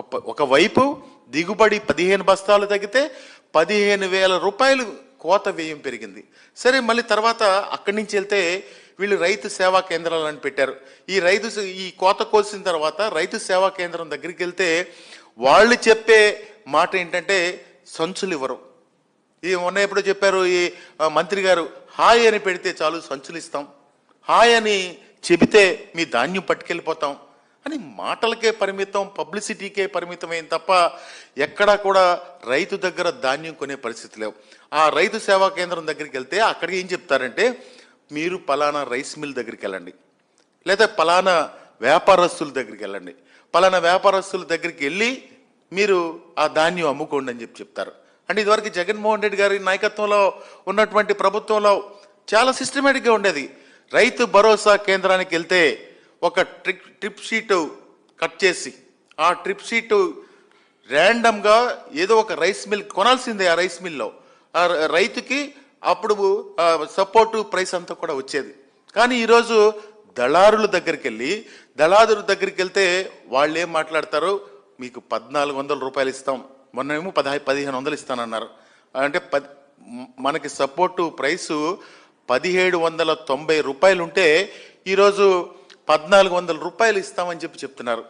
ఒక- ఒకవైపు దిగుబడి పదిహేను బస్తాలు తగ్గితే పదిహేను వేల రూపాయలు కోత వ్యయం పెరిగింది. సరే మళ్ళీ తర్వాత అక్కడి నుంచి వెళ్తే వీళ్ళు రైతు సేవా కేంద్రాలను పెట్టారు. ఈ రైతు ఈ కోత కోసిన తర్వాత రైతు సేవా కేంద్రం దగ్గరికి వెళ్తే వాళ్ళు చెప్పే మాట ఏంటంటే సంచులు ఇవ్వరు. ఈ మొన్న ఎప్పుడో చెప్పారు ఈ మంత్రి గారు హాయ్ అని పెడితే చాలు సంచులు ఇస్తాం. హాయ్ అని చెబితే మీ ధాన్యం పట్టుకెళ్ళిపోతాం. అని మాటలకే పరిమితం పబ్లిసిటీకే పరిమితమైన తప్ప ఎక్కడా కూడా రైతు దగ్గర ధాన్యం కొనే పరిస్థితి లేవు. ఆ రైతు సేవా కేంద్రం దగ్గరికి వెళ్తే అక్కడికి ఏం చెప్తారంటే మీరు పలానా రైస్ మిల్ దగ్గరికి వెళ్ళండి. లేదా పలానా వ్యాపారస్తుల దగ్గరికి వెళ్ళండి. పలానా వ్యాపారస్తుల దగ్గరికి వెళ్ళి మీరు ఆ ధాన్యం అమ్ముకోండి అని చెప్పి చెప్తారు. అంటే ఇదివరకు జగన్మోహన్ రెడ్డి గారి నాయకత్వంలో ఉన్నటువంటి ప్రభుత్వంలో చాలా సిస్టమేటిక్గా ఉండేది. రైతు భరోసా కేంద్రానికి వెళ్తే ఒక ట్రిప్ ట్రిప్ షీటు కట్ చేసి ఆ ట్రిప్ షీటు ర్యాండమ్గా ఏదో ఒక రైస్ మిల్ కొనాల్సిందే ఆ రైస్ మిల్లో. ఆ రైతుకి అప్పుడు సపోర్టు ప్రైస్ అంతా కూడా వచ్చేది. కానీ ఈరోజు దళారుల దగ్గరికి వెళ్ళి దళారుల దగ్గరికి వెళ్తే వాళ్ళు ఏం మాట్లాడతారు? మీకు పద్నాలుగు వందల రూపాయలు ఇస్తాం. మొన్నేమో పదహై పదిహేను వందలు ఇస్తానన్నారు. అంటే పది మనకి సపోర్టు ప్రైసు పదిహేడు వందల తొంభై రూపాయలు ఉంటే ఈరోజు పద్నాలుగు వందల రూపాయలు ఇస్తామని చెప్పి చెప్తున్నారు.